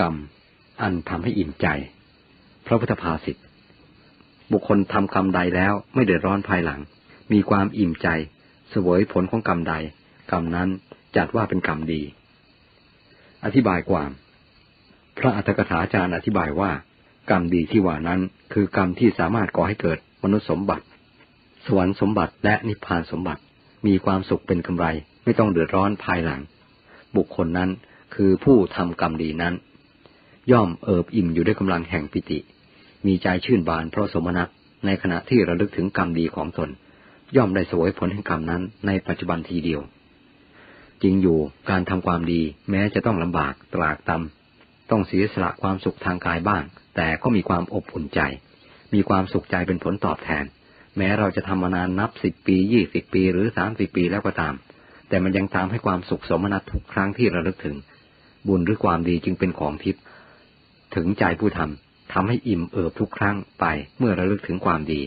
กรรม อันทำให้อิ่มใจ พระพุทธภาษิตบุคคลทำกรรมใดแล้วไม่เดือดร้อนภายหลัง มีความอิ่มใจ เสวยผลของกรรมใด กรรมนั้นจัดว่าเป็นกรรมดี อธิบายความ พระอัตถกถาจารย์อธิบายว่า กรรมดีที่ว่านั้นคือกรรมที่สามารถก่อให้เกิดมนุษย์สมบัติ สวรรค์สมบัติและนิพพานสมบัติ มีความสุขเป็นกำไร ไม่ต้องเดือดร้อนภายหลัง บุคคลนั้นคือผู้ทำกรรมดีนั้น ย่อมเอิบอิ่มอยู่ด้วยกำลังแห่งปิติ มีใจชื่นบานเพราะสมนัตในขณะที่ระลึกถึงกรรมดีของตน ย่อมได้สวยผลแห่งกรรมนั้นในปัจจุบันทีเดียว จริงอยู่การทำความดีแม้จะต้องลำบากตรากตำต้องเสียสละความสุขทางกายบ้าง แต่ก็มีความอบอุ่นใจ มีความสุขใจเป็นผลตอบแทน แม้เราจะทำมานานนับสิบปียี่สิบปี หรือสามสิบปีแล้วก็ตาม แต่มันยังตามให้ความสุขสมนัตทุกครั้งที่ระลึกถึง บุญหรือความดีจึงเป็นของทิพย์ ถึงใจผู้ทำทำให้อิ่มเอิบทุกครั้งไปเมื่อระลึกถึงความดี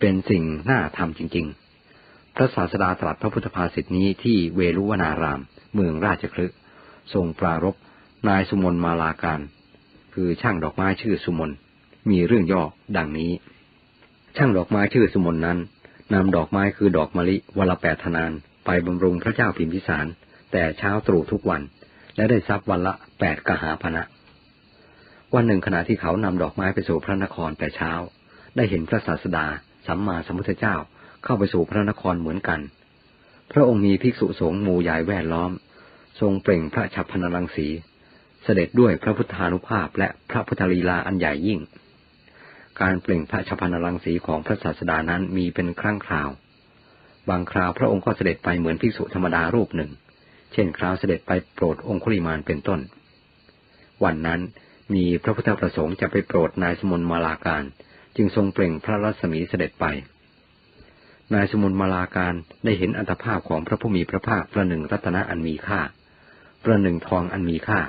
เป็นสิ่งน่าทำจริง ๆ พระศาสดาตรัสพระพุทธภาษิตนี้ที่เวลุวนาราม เมืองราชคลึทรงปรารบนายสุมนมาลาการ คือช่างดอกไม้ชื่อสุมนมีเรื่องย่อดังนี้ ช่างดอกไม้ชื่อสุมนนั้นนำดอกไม้คือดอกมะลิวันละแปดธนาน ไปบำรุงพระเจ้าพิมพิสาร แต่เช้าตรู่ทุกวัน และได้ทรัพย์วันละแปดกหาพนะ วันหนึ่งขณะที่เขานำดอกไม้ไปสู่พระนครแต่เช้า ได้เห็นพระศาสดา สัมมาสัมพุทธเจ้าเข้าไปสู่พระนครเหมือนกัน พระองค์มีภิกษุสงฆ์หมู่ใหญ่แวดล้อม ทรงเปล่งพระฉับพนรังสี เสด็จด้วยพระพุทธานุภาพและพระพุทธลีลาอันใหญ่ยิ่ง การเปล่งพระฉับพนรังสีของพระศาสดานั้นมีเป็นครั้งคราว บางคราวพระองค์ก็เสด็จไปเหมือนภิกษุธรรมดารูปหนึ่ง เช่นคราวเสด็จไปโปรดองคุลิมานเป็นต้น วันนั้น มีพระพุทธประสงค์จะไปโปรดนายสมุนมาลาการ จึงทรงเปล่งพระรัศมีเสด็จไป นายสมุนมาลาการได้เห็นอัตภาพของพระผู้มีพระภาคประหนึ่งรัตนะอันมีค่า ประหนึ่งทองอันมีค่า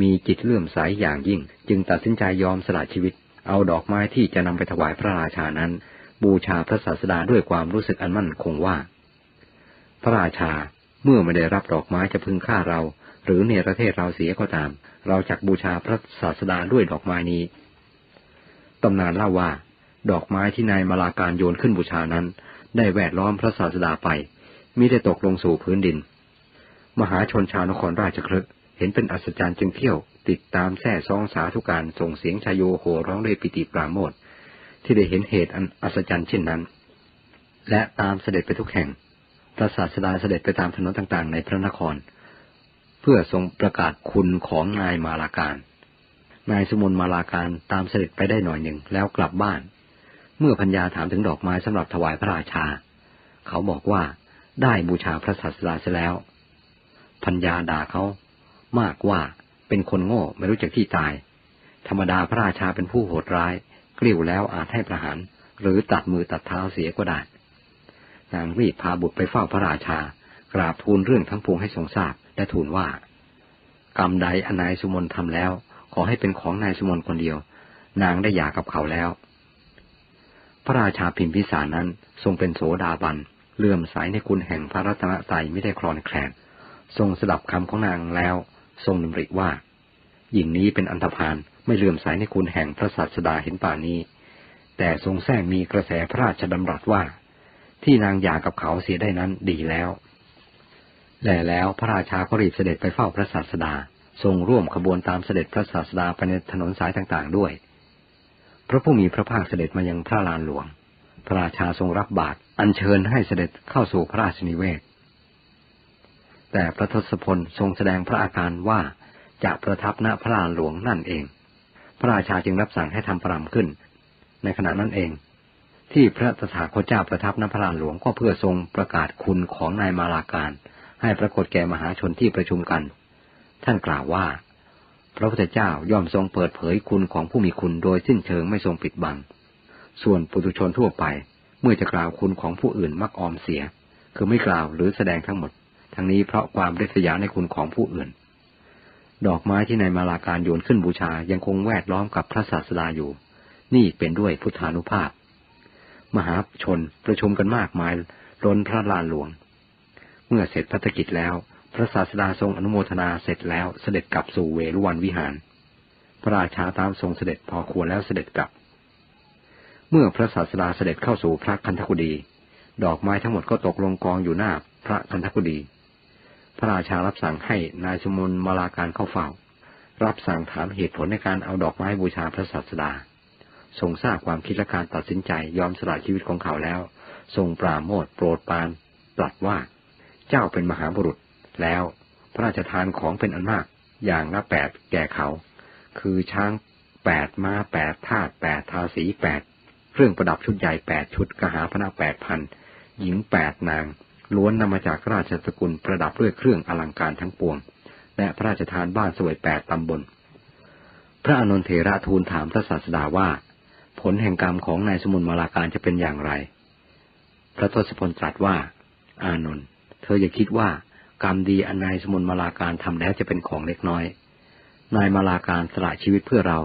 มีจิตเลื่อมใสอย่างยิ่ง จึงตัดสินใจยอมสละชีวิต เอาดอกไม้ที่จะนำไปถวายพระราชานั้น บูชาพระศาสดาด้วยความรู้สึกอันมั่นคงว่า พระราชาเมื่อไม่ได้รับดอกไม้จะพึงฆ่าเรา หรือเนประเทศเราเสียก็ตาม เราจักบูชาพระศาสดาด้วยดอกไม้นี้ตำนานเล่าว่า ดอกไม้ที่นายมาลาการโยนขึ้นบูชานั้น ได้แวดล้อมพระศาสดาไปมิได้ตกลงสู่พื้นดิน มหาชนชาวนครราชคลึเห็นเป็นอัศจรรย์จึงเที่ยว ติดตามแท่ซองสาธุการส่งเสียงชายโยโหร้องด้วยปิติปราโมทที่ได้เห็นเหตุอันอัศจรรย์เช่นนั้น และตามเสด็จไปทุกแห่งพระศาสดาเสด็จไปตามถนนต่างๆ ในพระนคร พื่อทรงประกาศคุณของนายมาลาการ นายสมุนมาลาการตามเสด็จไปได้หน่อยหนึ่งแล้วกลับบ้าน เมื่อพัญญาถามถึงดอกไม้สำหรับถวายพระราชา เขาบอกว่าได้บูชาพระศาสดาเสียแล้ว พัญญาด่าเขามากว่าเป็นคนโง่ไม่รู้จักที่ตาย ธรรมดาพระราชาเป็นผู้โหดร้าย กลิ้วแล้วอาจให้ประหาร หรือตัดมือตัดเท้าเสียก็ได้ นางรีบพาบุตรไปเฝ้าพระราชากราบทูลเรื่องทั้งปวงให้ทรงทราบ และทูลว่า กรรมใดอนายสุมนทำแล้ว ขอให้เป็นของนายสุมนคนเดียว นางได้หย่ากับเขาแล้ว พระราชาพิมพิสารนั้นทรงเป็นโสดาบันเลื่อมใสในคุณแห่งพระรัตนตรัยไม่ได้คลอนแคลนทรงสดับคำของนางแล้ว ทรงดำริว่าหญิงนี้เป็นอันธพาลไม่เลื่อมใสในคุณแห่งพระศาสดาเห็นป่านี้ แต่ทรงแท้งมีกระแสพระราชดำรัสว่า ที่นางหย่ากับเขาเสียได้นั้นดีแล้ว แต่แล้วพระราชาก็รีบเสด็จไปเฝ้าพระศาสดา ทรงร่วมขบวนตามเสด็จพระศาสดาไปในถนนสายต่างๆด้วย พระผู้มีพระภาคเสด็จมายังพระลานหลวง พระราชาทรงรับบาตรอัญเชิญให้เสด็จเข้าสู่พระราชนิเวศ แต่พระทศพลทรงแสดงพระอาการว่าจะประทับณพระลานหลวงนั่นเอง พระราชาจึงรับสั่งให้ทำปรามขึ้น ในขณะนั้นเอง ที่พระตถาคตเจ้าประทับนพระลานหลวงก็เพื่อทรงประกาศคุณของนายมาลาการ ให้ปรากฏแก่มหาชนที่ประชุมกัน ท่านกล่าวว่า พระพุทธเจ้าย่อมทรงเปิดเผยคุณของผู้มีคุณโดยสิ้นเชิงไม่ทรงปิดบัง ส่วนปุถุชนทั่วไป เมื่อจะกล่าวคุณของผู้อื่นมักออมเสีย คือไม่กล่าวหรือแสดงทั้งหมด ทั้งนี้เพราะความริษยาในคุณของผู้อื่น ดอกไม้ที่นายมาลาการโยนขึ้นบูชายังคงแวดล้อมกับพระศาสดาอยู่ นี่เป็นด้วยพุทธานุภาพ มหาชนประชุมกันมากมายล้นพระลานหลวง เมื่อเสร็จพัฒกิจแล้ว พระศาสดาทรงอนุโมทนาเสร็จแล้วเสด็จกลับสู่เวรุวันวิหาร พระราชาตามทรงเสด็จพอควรแล้วเสด็จกลับ เมื่อพระศาสดาเสด็จเข้าสู่พระคันธกุฎีดอกไม้ทั้งหมดก็ตกลงกองอยู่หน้าพระคันธกุฎีพระราชารับสั่งให้นายสมนมาลาการเข้าเฝ้า รับสั่งถามเหตุผลในการเอาดอกไม้บูชาพระศาสดา ทรงทราบความคิดและการตัดสินใจยอมสละชีวิตของเขาแล้ว ทรงปราโมทโปรดปานตรัสว่า เจ้าเป็นมหาบุรุษ แล้วพระราชทานของเป็นอันมาก อย่างละแปดแก่เขา คือช้างแปดม้าแปดทาสแปดทาสีแปดเครื่องประดับชุดใหญ่แปดชุดกหาพนาแปดพันหญิงแปดนาง ล้วนนำมาจากราชสกุลประดับด้วยเครื่องอลังการทั้งปวง และพระราชทานบ้านสวยแปดตำบล พระอนนทเถระทูลถามพระศาสดาว่า ผลแห่งกรรมของนายสมุนมาลาการจะเป็นอย่างไร พระทศพลตรัสว่า อานนท์ ธออย่าคิดว่ากรรมดีอันนายสมุนมาลาการทำแล้วจะเป็นของเล็กน้อย นายมาลาการสละชีวิตเพื่อเรา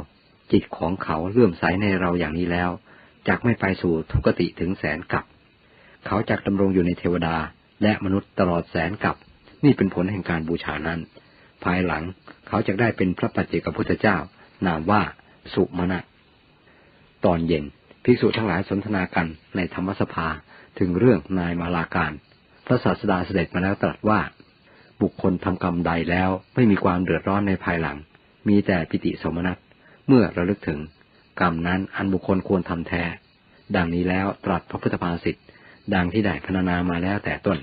จิตของเขาเลื่อมใสในเราอย่างนี้แล้วจักไม่ไปสู่ทุกติถึงแสนกับเขาจักดำรงอยู่ในเทวดาและมนุษย์ตลอดแสนกับ นี่เป็นผลแห่งการบูชานั้น ภายหลังเขาจะได้เป็นพระปัจเจกพุทธเจ้า นามว่าสุมาณะตอนเย็นภิกษุทั้งหลายสนทนากันในธรรมสภาถึงเรื่องนายมาลาการ พระศาสดาเสด็จมาแล้วตรัสว่า บุคคลทำกรรมใดแล้วไม่มีความเดือดร้อนในภายหลัง มีแต่ปิติสมนัตเมื่อระลึกถึง กรรมนั้นอันบุคคลควรทำแท้ ดังนี้แล้วตรัสพระพุทธภาษิตดังที่ได้พรรณนามาแล้วแต่ต้น